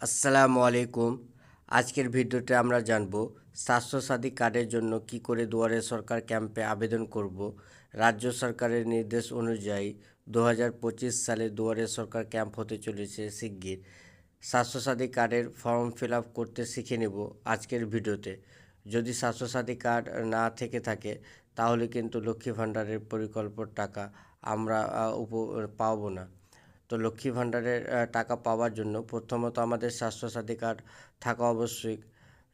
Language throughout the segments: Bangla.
আসসালামু আলাইকুম। আজকের ভিডিওতে আমরা জানব, স্বাস্থ্যসাথী কার্ডের জন্য কি করে দুয়ারে সরকার ক্যাম্পে আবেদন করব? রাজ্য সরকারের নির্দেশ অনুযায়ী দু হাজার পঁচিশ সালে দুয়ারে সরকার ক্যাম্প হতে চলেছে শিগগির। স্বাস্থ্যসাথী কার্ডের ফর্ম ফিল করতে শিখে নেব আজকের ভিডিওতে। যদি স্বাস্থ্যসাথী কার্ড না থেকে থাকে, তাহলে কিন্তু লক্ষ্মী ভাণ্ডারের পরিকল্প টাকা আমরা উপ, পাবো না। তো লক্ষ্মী ভাণ্ডারের টাকা পাওয়ার জন্য প্রথমত আমাদের স্বাস্থ্যসাথী কার্ড থাকা আবশ্যক।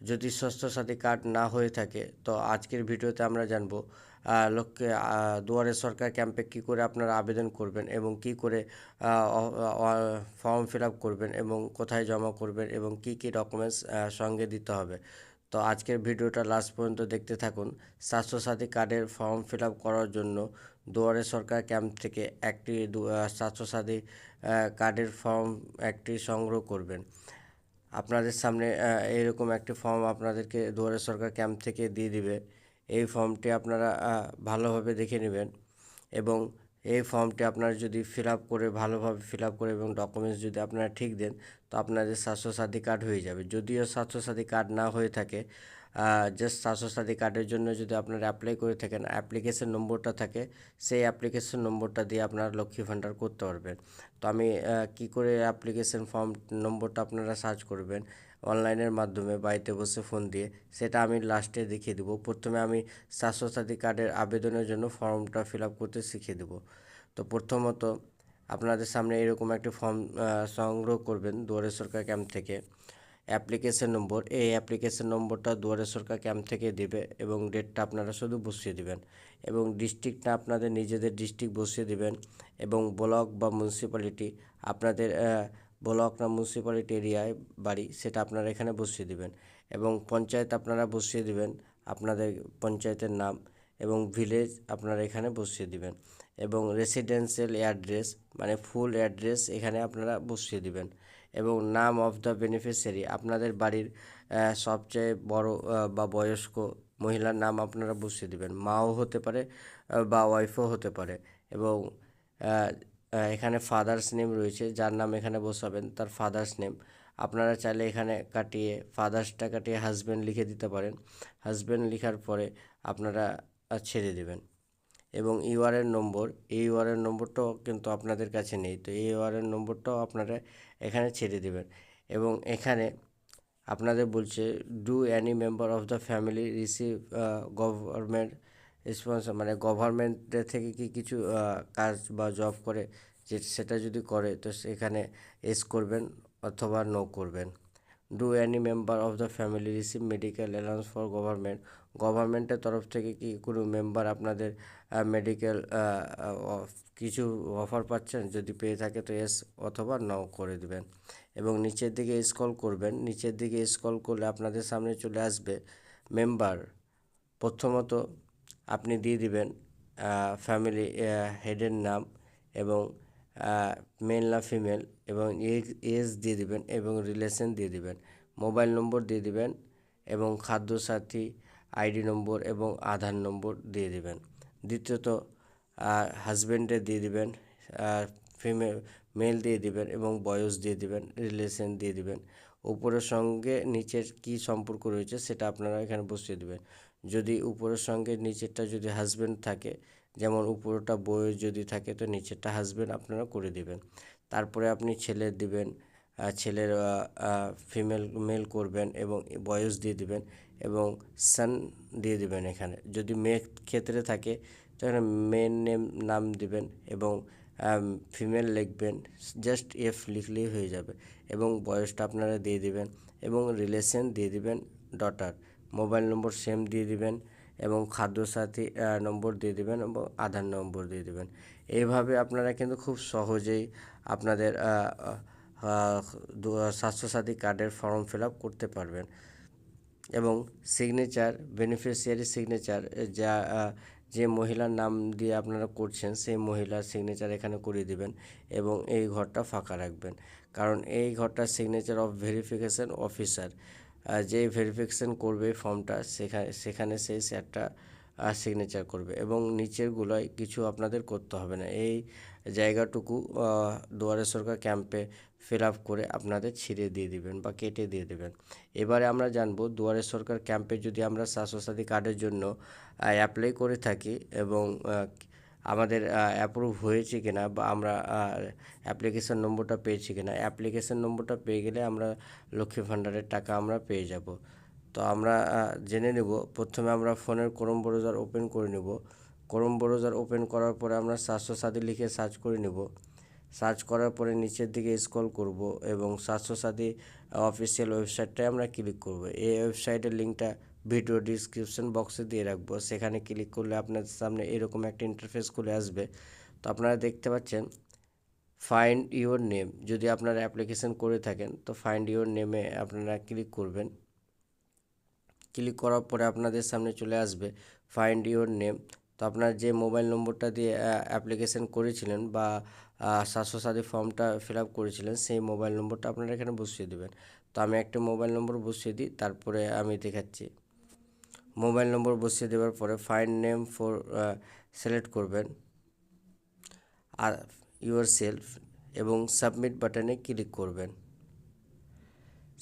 যদি স্বাস্থ্যসাথী কার্ড না হয়ে থাকে, তো আজকের ভিডিওতে আমরা জানব লক্ষ্যে দুয়ারে সরকার ক্যাম্পে কী করে আপনারা আবেদন করবেন এবং কি করে ফর্ম ফিল আপ করবেন এবং কোথায় জমা করবেন এবং কি কি ডকুমেন্টস সঙ্গে দিতে হবে। তো আজকের ভিডিওটা লাস্ট পর্যন্ত দেখতে থাকুন। স্বাস্থ্যসাথী কার্ডের ফর্ম ফিল আপ করার জন্য দুয়ারে সরকার ক্যাম্প থেকে একটি স্বাস্থ্যসাথী কার্ডের ফর্ম একটি সংগ্রহ করবেন। আপনাদের সামনে আহ, এইরকম একটি ফর্ম আপনাদেরকে দুয়ারে সরকার ক্যাম্প থেকে দিয়ে দিবে। এই ফর্মটি আপনারা ভালোভাবে দেখে নেবেন এবং এই ফর্মটি আপনারা যদি ফিল আপ করে ভালোভাবে ফিল আপ করে এবং ডকুমেন্টস যদি আপনারা ঠিক দেন তো আপনাদের স্বাস্থ্যসাথী কার্ড হয়ে যাবে। যদিও স্বাস্থ্যসাথী কার্ড না হয়ে থাকে জাস্ট স্বাস্থ্যসাথী কার্ডের জন্য যদি আপনারা অ্যাপ্লাই করে থাকেন অ্যাপ্লিকেশন নম্বরটা থাকে, সেই অ্যাপ্লিকেশন নম্বরটা দিয়ে আপনারা লক্ষ্মী ভাণ্ডার করতে পারবেন। তো আমি কি করে অ্যাপ্লিকেশন ফর্ম নম্বরটা আপনারা সার্চ করবেন? অনলাইনের মাধ্যমে বাড়িতে বসে ফোন দিয়ে। সেটা আমি লাস্টে দেখিয়ে দেবো। প্রথমে আমি স্বাস্থ্যসাথী কার্ডের আবেদনের জন্য ফর্মটা ফিল আপ করতে শিখিয়ে দেবো। তো প্রথমত আপনাদের সামনে এরকম একটি ফর্ম সংগ্রহ করবেন দুয়ারে সরকার ক্যাম্প থেকে। অ্যাপ্লিকেশন নম্বর, এই অ্যাপ্লিকেশন নম্বরটা দুয়ারে সরকার ক্যাম্প থেকে দেবে এবং ডেটটা আপনারা শুধু বসিয়ে দিবেন এবং ডিস্ট্রিক্টটা আপনাদের নিজেদের ডিস্ট্রিক্ট বসিয়ে দিবেন এবং ব্লক বা মিউনিসিপ্যালিটি আপনাদের ব্লক না মিউনিসিপ্যালিটি এরিয়ায় বাড়ি সেটা আপনারা এখানে বসিয়ে দিবেন এবং পঞ্চায়েত আপনারা বসিয়ে দিবেন আপনাদের পঞ্চায়েতের নাম এবং ভিলেজ আপনারা এখানে বসিয়ে দিবেন এবং রেসিডেন্সিয়াল অ্যাড্রেস মানে ফুল অ্যাড্রেস এখানে আপনারা বসিয়ে দিবেন। এবং নাম অফ দ্য বেনিফিশিয়ারি আপনাদের বাড়ির সবচেয়ে বড় বা বয়স্ক মহিলার নাম আপনারা বসিয়ে দিবেন। মাও হতে পারে বা ওয়াইফও হতে পারে এবং এখানে ফাদার্স নেম রয়েছে, যার নাম এখানে বসাবেন, তার ফাদার্স নেম আপনারা চাইলে এখানে কাটিয়ে ফাদার্সটা কাটিয়ে হাজব্যান্ড লিখে দিতে পারেন। হাজব্যান্ড লেখার পরে আপনারা ছেড়ে দেবেন। এবং ইউআরএন নম্বর, এই ইউআরএন নম্বরটাও কিন্তু আপনাদের কাছে নেই। তো এই ইউআরএন নম্বরটাও আপনারা এখানে ছেড়ে দেবেন এবং এখানে আপনাদের বলছে do any member of the family receive government রেসপন্সর মানে গভর্নমেন্টের থেকে কি কিছু কাজ বা জব করে, যে সেটা যদি করে, তো সেখানে এস করবেন অথবা নো করবেন। Do any member of the family receive medical allowance for government গভর্নমেন্টের তরফ থেকে কি কোনো মেম্বার আপনাদের মেডিকেল কিছু অফার পাচ্ছেন? যদি পেয়ে থাকে তো এস অথবা ন করে দেবেন। এবং নিচের দিকে স্ক্রল করবেন। নিচের দিকে স্কল করলে আপনাদের সামনে চলে আসবে মেম্বার প্রথমত আপনি দিয়ে দিবেন ফ্যামিলি হেডের নাম এবং মেল না ফিমেল এবং এজ দিয়ে দিবেন এবং রিলেশন দিয়ে দিবেন। মোবাইল নম্বর দিয়ে দিবেন এবং খাদ্যসাথী আইডি নম্বর এবং আধার নম্বর দিয়ে দিবেন। দ্বিতীয়ত হাজব্যান্ডে দিয়ে দিবেন ফিমেল মেল দিয়ে দিবেন এবং বয়স দিয়ে দিবেন রিলেশন দিয়ে দিবেন। উপরের সঙ্গে নিচের কি সম্পর্ক রয়েছে সেটা আপনারা এখানে বসিয়ে দেবেন। যদি উপরের সঙ্গে নিচেরটা যদি হাজব্যান্ড থাকে যেমন উপরটা বয়স যদি থাকে তো নিচেরটা হাজব্যান্ড আপনারা করে দিবেন। তারপরে আপনি ছেলের দিবেন ছেলের ফিমেল মেল করবেন এবং বয়স দিয়ে দিবেন এবং সান দিয়ে দিবেন এখানে। যদি মেয়ে ক্ষেত্রে থাকে তো মেন নেম নাম দিবেন এবং ফিমেল লিখবেন জাস্ট এফ লিখলেই হয়ে যাবে এবং বয়সটা আপনারা দিয়ে দিবেন এবং রিলেশন দিয়ে দিবেন ডটার মোবাইল নম্বর সেম দিয়ে দিবেন। এবং খাদ্যসাথী নম্বর দিয়ে দিবেন এবং আধার নম্বর দিয়ে দিবেন। এইভাবে আপনারা কিন্তু খুব সহজেই আপনাদের স্বাস্থ্যসাথী কার্ডের ফর্ম ফিল আপ করতে পারবেন। এবং সিগনেচার, বেনিফিশিয়ারি সিগনেচার যা যে মহিলার নাম দিয়ে আপনারা করছেন, সেই মহিলার সিগনেচার এখানে করিয়ে দিবেন এবং এই ঘরটা ফাঁকা রাখবেন। কারণ এই ঘরটা সিগনেচার অফ ভেরিফিকেশন অফিসার। যে ভেরিফিকেশন করবে ফর্মটা সেখানে সেখানে সেই স্যারটা সিগনেচার করবে এবং নিচেরগুলোয় কিছু আপনাদের করতে হবে না। এই জায়গাটুকু দুয়ারে সরকার ক্যাম্পে ফিল আপ করে আপনাদের ছিঁড়ে দিয়ে দিবেন বা কেটে দিয়ে দেবেন। এবারে আমরা জানব, দুয়ারে সরকার ক্যাম্পে যদি আমরা স্বাস্থ্যসাথী কার্ডের জন্য অ্যাপ্লাই করে থাকি এবং আমাদের অ্যাপ্রুভ হয়েছে কিনা বা আমরা অ্যাপ্লিকেশন নম্বরটা পেয়েছি কিনা। অ্যাপ্লিকেশন নম্বরটা পেয়ে গেলে আমরা লক্ষ্মী ভাণ্ডারের টাকা আমরা পেয়ে যাব। তো আমরা জেনে নেব। প্রথমে আমরা ফোনের ক্রোম ব্রাউজার ওপেন করে নেব। ক্রোম ব্রাউজার ওপেন করার পরে আমরা স্বাস্থ্যসাথী লিখে সার্চ করে নেব। সার্চ করার পরে নিচের দিকে স্ক্রল করব এবং স্বাস্থ্যসাথী অফিসিয়াল ওয়েবসাইটটায় আমরা ক্লিক করব। এই ওয়েবসাইটের লিঙ্কটা ভিডিও ডিসক্রিপশন বক্সে দিয়ে রাখব। সেখানে ক্লিক করলে আপনাদের সামনে এরকম একটা ইন্টারফেস খুলে আসবে। তো আপনারা দেখতে পাচ্ছেন ফাইন্ড ইওর নেম যদি আপনারা অ্যাপ্লিকেশন করে থাকেন তো ফাইন্ড ইওর নেমে আপনারা ক্লিক করবেন। ক্লিক করার পরে আপনাদের সামনে চলে আসবে ফাইন্ড ইওর নেম তো আপনার যে মোবাইল নম্বরটা দিয়ে অ্যাপ্লিকেশন করেছিলেন বা আহ, স্বাস্থ্যসাথী ফর্মটা ফিল আপ করেছিলেন সেই মোবাইল নম্বরটা আপনারা এখানে বসিয়ে দেবেন। তো আমি একটা মোবাইল নম্বর বসিয়ে দিই তারপরে আমি দেখাচ্ছি। মোবাইল নম্বর বসিয়ে দেওয়ার পরে ফাইন্ড নেম ফর সিলেক্ট করবেন। আর ইউর সেলফ এবং সাবমিট বাটনে ক্লিক করবেন।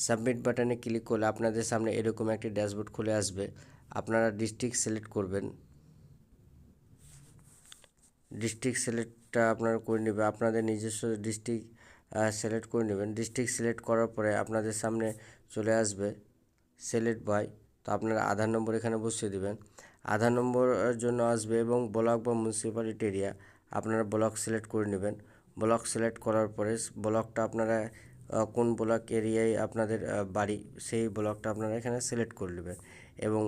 সাবমিট বাটনে ক্লিক করলে আপনাদের সামনে এরকম একটি ড্যাশবোর্ড খুলে আসবে। আপনারা ডিস্ট্রিক্ট সিলেক্ট করবেন। ডিস্ট্রিক্ট সিলেক্টটা আপনারা করে নেবে আপনাদের নিজস্ব ডিস্ট্রিক্ট সিলেক্ট করে নেবেন। ডিস্ট্রিক্ট সিলেক্ট করার পরে আপনাদের সামনে চলে আসবে সিলেক্ট বাই তো আপনারা আধার নম্বর এখানে বসিয়ে দেবেন। আধার নম্বরের জন্য আসবে এবং ব্লক বা মিউনিসিপ্যালিটি এরিয়া আপনারা ব্লক সিলেক্ট করে নেবেন। ব্লক সিলেক্ট করার পরে ব্লকটা আপনারা কোন ব্লক এরিয়ায় আপনাদের বাড়ি, সেই ব্লকটা আপনারা এখানে সিলেক্ট করে নেবেন এবং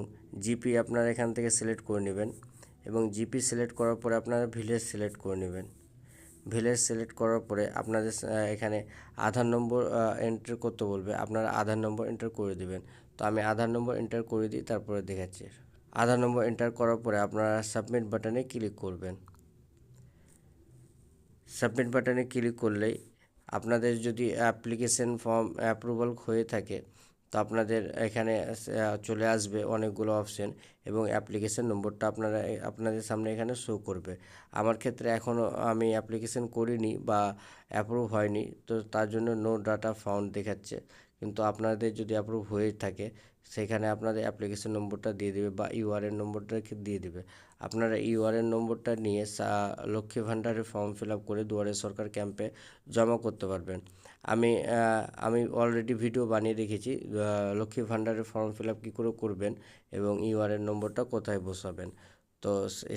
জিপি আপনারা এখান থেকে সিলেক্ট করে নেবেন এবং জিপি সিলেক্ট করার পরে আপনারা ভিলেজ সিলেক্ট করে নেবেন। ভিলেজ সিলেক্ট করার পরে আপনাদের এখানে আধার নম্বর এন্টার করতে বলবে। আপনারা আধার নম্বর এন্টার করে দেবেন। তো আমি আধার নম্বর এন্টার করে দিই, তারপরে দেখাচ্ছি। আধার নম্বর এন্টার করার পরে আপনারা সাবমিট বাটনে ক্লিক করবেন। সাবমিট বাটনে ক্লিক করলেই আপনাদের যদি অ্যাপ্লিকেশন ফর্ম অ্যাপ্রুভাল হয়ে থাকে, তো আপনাদের এখানে চলে আসবে অনেকগুলো অপশন এবং অ্যাপ্লিকেশন নম্বরটা আপনারা, আপনাদের সামনে এখানে শো করবে। আমার ক্ষেত্রে এখনও আমি অ্যাপ্লিকেশন করিনি বা অ্যাপ্রুভ হয়নি, তো তার জন্য নো ডাটা ফাউন্ড দেখাচ্ছে। কিন্তু আপনাদের যদি অ্যাপ্রুভ হয়ে থাকে, সেখানে আপনাদের অ্যাপ্লিকেশন নম্বরটা দিয়ে দেবে বা ইউআরএন নম্বরটা দিয়ে দেবে। আপনারা ইউআরএন নম্বরটা নিয়ে লক্ষ্মী ভাণ্ডারের ফর্ম ফিল আপ করে দুয়ারে সরকার ক্যাম্পে জমা করতে পারবেন। আমি আমি অলরেডি ভিডিও বানিয়ে রেখেছি লক্ষ্মী ভাণ্ডারের ফর্ম ফিল আপ কী করে করবেন এবং ইউআরএন নম্বরটা কোথায় বসাবেন। তো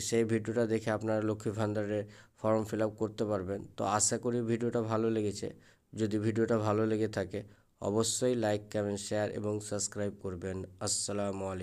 সেই ভিডিওটা দেখে আপনারা লক্ষ্মী ভাণ্ডারের ফর্ম ফিল আপ করতে পারবেন। তো আশা করি ভিডিওটা ভালো লেগেছে। যদি ভিডিওটা ভালো লেগে থাকে অবশ্যই লাইক কমেন্ট শেয়ার এবং সাবস্ক্রাইব করবেন। আসসালামু আলাইকুম।